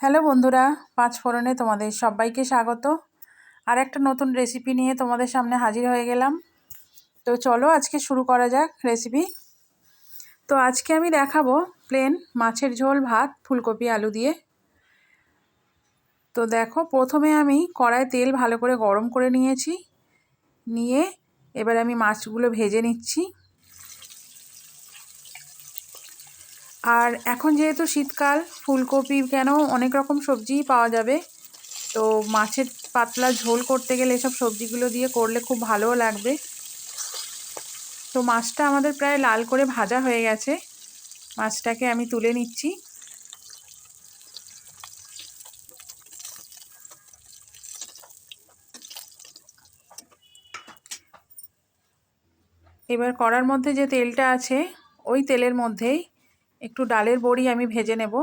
Hello বন্ধুরা, পাঁচ ফোড়নে তোমাদের সবাইকে স্বাগত। আর একটা নতুন রেসিপি নিয়ে তোমাদের সামনে হাজির হয়ে গেলাম। তো চলো আজকে শুরু করা যাক রেসিপি তো আজকে আমি দেখাবো প্লেন মাছের ঝোল, ভাত, ফুলকপি, আলু দিয়ে। তো দেখো, প্রথমে আমি কড়ায় তেল ভালো করে গরম করে নিয়েছি। নিয়ে এবার আমি মাছগুলো ভেজে নিচ্ছি। আর এখন যেহেতু শীতকাল, ফুলকপি কেন অনেক রকম সবজিই পাওয়া যাবে। তো মাছের পাতলা ঝোল করতে গেলে এসব সবজিগুলো দিয়ে করলে খুব ভালোও লাগবে। তো মাছটা আমাদের প্রায় লাল করে ভাজা হয়ে গেছে। মাছটাকে আমি তুলে নিচ্ছি। এবার কড়ার মধ্যে যে তেলটা আছে, ওই তেলের মধ্যেই একটু ডালের বড়ি আমি ভেজে নেব।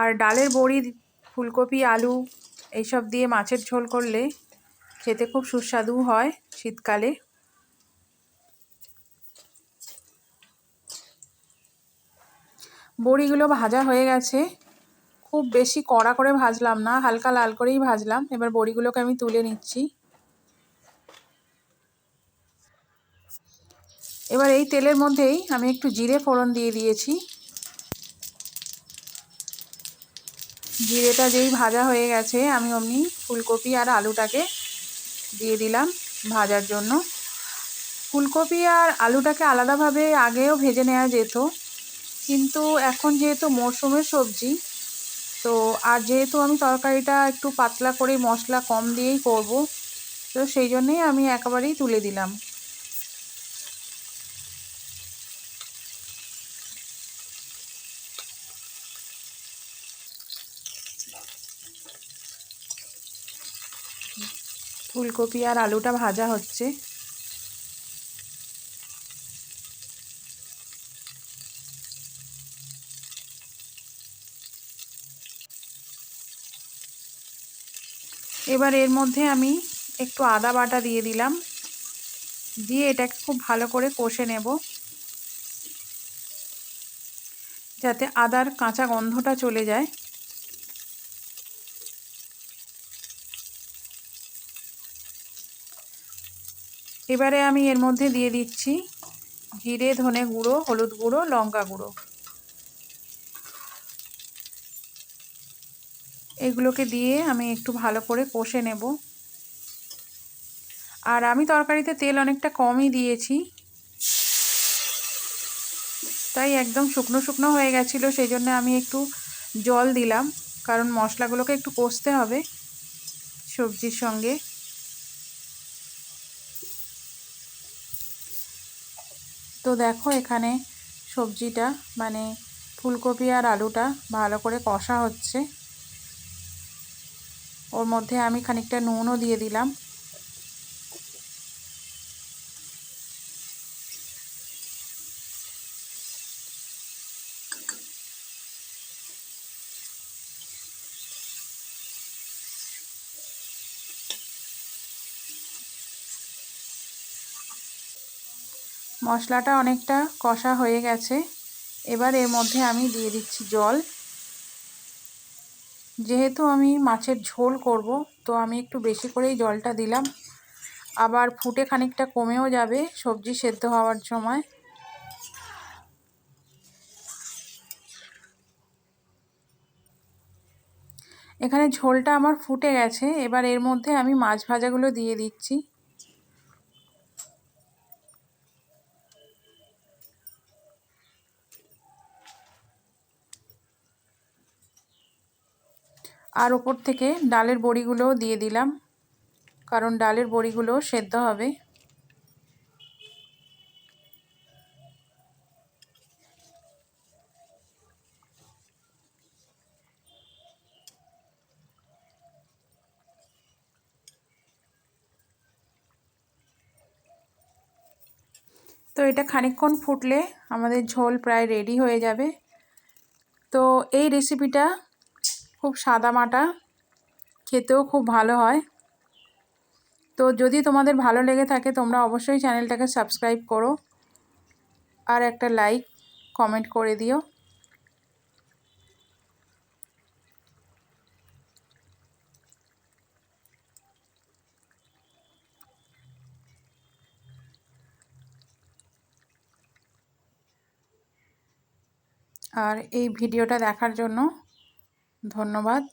আর ডালের বড়ি, ফুলকপি, আলু এইসব দিয়ে মাছের ঝোল করলে খেতে খুব সুস্বাদু হয় শীতকালে। বড়িগুলো ভাজা হয়ে গেছে। খুব বেশি কড়া করে ভাজলাম না, হালকা লাল করেই ভাজলাম। এবার বড়িগুলোকে আমি তুলে নিচ্ছি। এবার এই তেলের মধ্যেই আমি একটু জিরে ফোড়ন দিয়ে দিয়েছি। জিরেটা যেই ভাজা হয়ে গেছে, আমি অমনি ফুলকপি আর আলুটাকে দিয়ে দিলাম ভাজার জন্য। ফুলকপি আর আলুটাকে আলাদাভাবে আগেও ভেজে নেওয়া যেত, কিন্তু এখন যেহেতু মরশুমের সবজি, তো আর যেহেতু আমি তরকারিটা একটু পাতলা করে মশলা কম দিয়েই করব, তো সেই জন্যেই আমি একেবারেই তুলে দিলাম। ফুলকপি আর আলুটা ভাজা হচ্ছে। এবার এর মধ্যে আমি একটু আদা বাটা দিয়ে দিলাম। দিয়ে এটাকে খুব ভালো করে কষে নেব। যাতে আদার কাঁচা গন্ধটা চলে যায়। এবারে আমি এর মধ্যে দিয়ে দিচ্ছি জিরে, ধনে গুঁড়ো, হলুদ গুঁড়ো, লঙ্কা গুঁড়ো। এগুলোকে দিয়ে আমি একটু ভালো করে কষে নেব। আর আমি তরকারিতে তেল অনেকটা কমই দিয়েছি। তাই একদম শুকনো শুকনো হয়ে গেছিল সেই জন্য আমি একটু জল দিলাম, কারণ মশলাগুলোকে একটু কষতে হবে সবজির সঙ্গে। তো দেখো এখানে সবজিটা মানে ফুলকপি আর আলুটা ভালো করে কষা হচ্ছে। ওর মধ্যে আমি খানিকটা নুনও দিয়ে দিলাম। মশলাটা অনেকটা কষা হয়ে গেছে। এবার এর মধ্যে আমি দিয়ে দিচ্ছি জল। যেহেতু আমি মাছের ঝোল করব, তো আমি একটু বেশি করেই জলটা দিলাম। আবার ফুটে খানিকটা কমেও যাবে সবজি সেদ্ধ হওয়ার সময়। এখানে ঝোলটা আমার ফুটে গেছে। এবার এর মধ্যে আমি মাছ ভাজাগুলো দিয়ে দিচ্ছি। আর ওপর থেকে ডালের বড়িগুলোও দিয়ে দিলাম, কারণ ডালের বড়িগুলো সেদ্ধ হবে। তো এটা খানিকক্ষণ ফুটলে আমাদের ঝোল প্রায় রেডি হয়ে যাবে। তো এই রেসিপিটা খুব সাদা মাটা, খেতেও খুব ভালো হয়। তো যদি তোমাদের ভালো লেগে থাকে, তোমরা অবশ্যই চ্যানেলটাকে সাবস্ক্রাইব করো আর একটা লাইক, কমেন্ট করে দিও। আর এই ভিডিওটা দেখার জন্য ধন্যবাদ